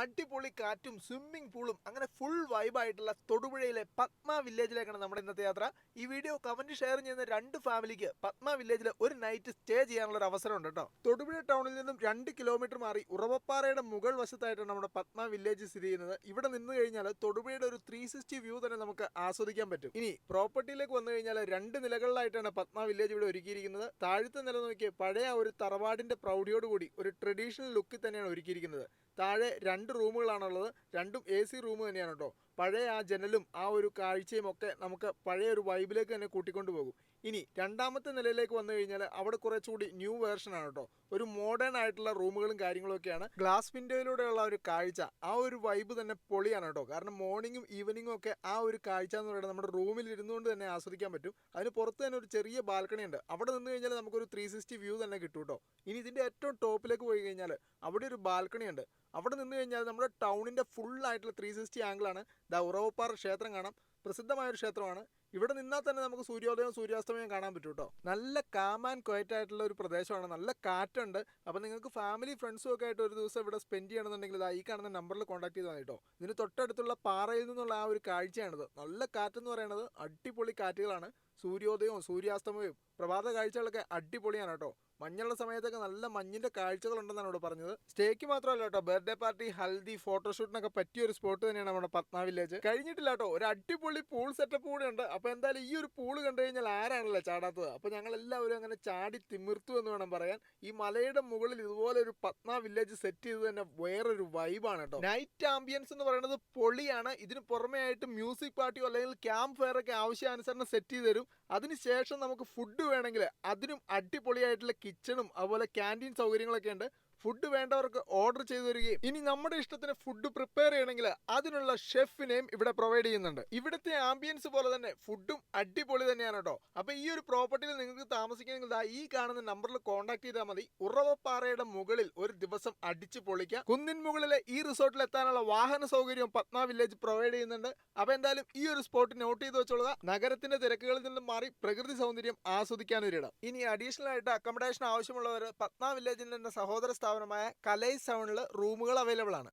അടിപൊളി കാറ്റും സ്വിമ്മിംഗ് പൂളും അങ്ങനെ ഫുൾ വൈബായിട്ടുള്ള തൊടുപുഴയിലെ പത്മ വില്ലേജിലേക്കാണ് നമ്മുടെ ഇന്നത്തെ യാത്ര. ഈ വീഡിയോ കമന്റ് ഷെയർ ചെയ്യുന്ന രണ്ട് ഫാമിലിക്ക് പത്മ വില്ലേജിൽ ഒരു നൈറ്റ് സ്റ്റേ ചെയ്യാനുള്ള ഒരു അവസരമുണ്ട് കേട്ടോ. തൊടുപുഴ ടൗണിൽ നിന്നും രണ്ട് കിലോമീറ്റർ മാറി ഉറവപ്പാറയുടെ മുകൾ വശത്തായിട്ടാണ് നമ്മുടെ പത്മ വില്ലേജ് സ്ഥിതി ചെയ്യുന്നത്. ഇവിടെ നിന്ന് കഴിഞ്ഞാൽ തൊടുപുഴയുടെ ഒരു ത്രീ സിക്സ്റ്റി വ്യൂ തന്നെ നമുക്ക് ആസ്വദിക്കാൻ പറ്റും. ഇനി പ്രോപ്പർട്ടിയിലേക്ക് വന്നു കഴിഞ്ഞാൽ രണ്ട് നിലകളിലായിട്ടാണ് പത്മ വില്ലേജ് ഇവിടെ ഒരുക്കിയിരിക്കുന്നത്. താഴത്തെ നില നോക്കിയ പഴയ ഒരു തറവാടിന്റെ പ്രൗഢിയോടുകൂടി ഒരു ട്രഡീഷണൽ ലുക്കിൽ തന്നെയാണ് ഒരുക്കിയിരിക്കുന്നത്. താഴെ രണ്ട് റൂമുകളാണുള്ളത്. രണ്ടും എ സി റൂം തന്നെയാണ് കേട്ടോ. പഴയ ആ ജനലും ആ ഒരു കാഴ്ചയും ഒക്കെ നമുക്ക് പഴയ ഒരു വൈബിലേക്ക് തന്നെ കൂട്ടിക്കൊണ്ടു പോകും. ഇനി രണ്ടാമത്തെ നിലയിലേക്ക് വന്നു കഴിഞ്ഞാൽ അവിടെ കുറച്ചുകൂടി ന്യൂ വേർഷൻ ആണ് കേട്ടോ. ഒരു മോഡേൺ ആയിട്ടുള്ള റൂമുകളും കാര്യങ്ങളും ഒക്കെയാണ്. ഗ്ലാസ് വിൻഡോയിലൂടെയുള്ള ഒരു കാഴ്ച ആ ഒരു വൈബ് തന്നെ പൊളിയാണ് കേട്ടോ. കാരണം മോർണിംഗും ഈവനിങ്ങും ഒക്കെ ആ ഒരു കാഴ്ച എന്ന് പറയുന്നത് നമ്മുടെ റൂമിൽ ഇരുന്നുകൊണ്ട് തന്നെ ആസ്വദിക്കാൻ പറ്റും. അതിന് പുറത്ത് തന്നെ ഒരു ചെറിയ ബാൽക്കണി ഉണ്ട്. അവിടെ നിന്ന് കഴിഞ്ഞാൽ നമുക്കൊരു ത്രീ സിക്സ്റ്റി വ്യൂ തന്നെ കിട്ടും കേട്ടോ. ഇനി ഇതിന്റെ ഏറ്റവും ടോപ്പിലേക്ക് പോയി കഴിഞ്ഞാൽ അവിടെ ഒരു ബാൽക്കണി ഉണ്ട്. അവിടെ നിന്ന് കഴിഞ്ഞാൽ നമ്മുടെ ടൗണിന്റെ ഫുൾ ആയിട്ടുള്ള ത്രീ സിക്സ്റ്റി ആംഗിളാണ് ദ ഉറവപ്പാറ ക്ഷേത്രം കാണാം. പ്രസിദ്ധമായ ഒരു ക്ഷേത്രമാണ്. ഇവിടെ നിന്നാൽ തന്നെ നമുക്ക് സൂര്യോദയവും സൂര്യാസ്തമയവും കാണാൻ പറ്റും കേട്ടോ നല്ല കാം ആൻഡ് ക്വയറ്റ് ആയിട്ടുള്ള ഒരു പ്രദേശമാണ്. നല്ല കാറ്റുണ്ട്. അപ്പോൾ നിങ്ങൾക്ക് ഫാമിലി ഫ്രണ്ട്സും ഒക്കെ ആയിട്ട് ഒരു ദിവസം ഇവിടെ സ്പെൻഡ് ചെയ്യണമെന്നുണ്ടെങ്കിൽ ഈ കാണുന്ന നമ്പറിൽ കോൺടാക്ട് ചെയ്താൽ കേട്ടോ ഇതിന് തൊട്ടടുത്തുള്ള പാറയിൽ നിന്നുള്ള ആ ഒരു കാഴ്ചയാണിത്. നല്ല കാറ്റെന്ന് പറയുന്നത് അടിപൊളി കാറ്റുകളാണ്. സൂര്യോദയവും സൂര്യാസ്തമയവും പ്രഭാത കാഴ്ചകളൊക്കെ അടിപൊളിയാണ് കേട്ടോ. മഞ്ഞുള്ള സമയത്തൊക്കെ നല്ല മഞ്ഞിന്റെ കാഴ്ചകളുണ്ടെന്നാണ് ഇവിടെ പറഞ്ഞത്. സ്റ്റേക്ക് മാത്രമല്ല കേട്ടോ ബർത്ത്ഡേ പാർട്ടി ഹൽദി ഫോട്ടോഷൂട്ടിനൊക്കെ പറ്റിയ ഒരു സ്പോട്ട് തന്നെയാണ് നമ്മുടെ പത്മ വില്ലേജ്. കഴിഞ്ഞിട്ടില്ല കേട്ടോ ഒരു അടിപൊളി പൂൾ സെറ്റപ്പ് കൂടെ ഉണ്ട്. അപ്പോൾ എന്തായാലും ഈ ഒരു പൂൾ കണ്ടു കഴിഞ്ഞാൽ ആരാണല്ലോ ചാടാത്തത്? അപ്പോൾ ഞങ്ങൾ എല്ലാവരും അങ്ങനെ ചാടി തിമിർത്തു എന്ന് വേണം പറയാൻ. ഈ മലയുടെ മുകളിൽ ഇതുപോലെ ഒരു പത്മ വില്ലേജ് സെറ്റ് ചെയ്ത് തന്നെ വേറൊരു വൈബാണ് കേട്ടോ. നൈറ്റ് ആംബിയൻസ് എന്ന് പറയുന്നത് പൊളിയാണ്. ഇതിന് പുറമെ ആയിട്ട് മ്യൂസിക് പാർട്ടിയോ അല്ലെങ്കിൽ ക്യാമ്പ് ഫയർ ഒക്കെ ആവശ്യാനുസരണം സെറ്റ് ചെയ്ത് തരും. അതിനുശേഷം നമുക്ക് ഫുഡ് വേണമെങ്കിൽ അതിനും അടിപൊളിയായിട്ടുള്ള കിച്ചണും അതുപോലെ ക്യാന്റീൻ സൗകര്യങ്ങളൊക്കെ ഉണ്ട്. ഫുഡ് വേണ്ടവർക്ക് ഓർഡർ ചെയ്തു തരികയും. ഇനി നമ്മുടെ ഇഷ്ടത്തിന് ഫുഡ് പ്രിപ്പയർ ചെയ്യണമെങ്കിൽ അതിനുള്ള ഷെഫിനെയും ഇവിടെ പ്രൊവൈഡ് ചെയ്യുന്നുണ്ട്. ഇവിടുത്തെ ആംബിയൻസ് പോലെ തന്നെ ഫുഡും അടിപൊളി തന്നെയാണ് കേട്ടോ. അപ്പൊ ഈ ഒരു പ്രോപ്പർട്ടിയിൽ നിങ്ങൾക്ക് താമസിക്കണമെങ്കിൽ ദാ ഈ കാണുന്ന നമ്പറിൽ കോൺടാക്ട് ചെയ്താൽ മതി. ഉറവപ്പാറയുടെ മുകളിൽ ഒരു ദിവസം അടിച്ചു പൊളിക്കാം. കുന്നിൻ മുകളിലെ ഈ റിസോർട്ടിൽ എത്താനുള്ള വാഹന സൗകര്യം പത്മ വില്ലേജ് പ്രൊവൈഡ് ചെയ്യുന്നുണ്ട്. അപ്പൊ എന്തായാലും ഈ ഒരു സ്പോട്ട് നോട്ട് ചെയ്ത് വെച്ചോളുക. നഗരത്തിന്റെ തിരക്കുകളിൽ നിന്നും മാറി പ്രകൃതി സൗന്ദര്യം ആസ്വദിക്കാൻ ഒരിടം ഇനി അഡീഷണൽ ആയിട്ട് അക്കോമഡേഷൻ ആവശ്യമുള്ളവർ പത്മ വില്ലേജിന്റെ സഹോദര സഹോദര സ്ഥാപനമായ കലൈ സൗണിൽ റൂമുകൾ അവൈലബിൾ ആണ്.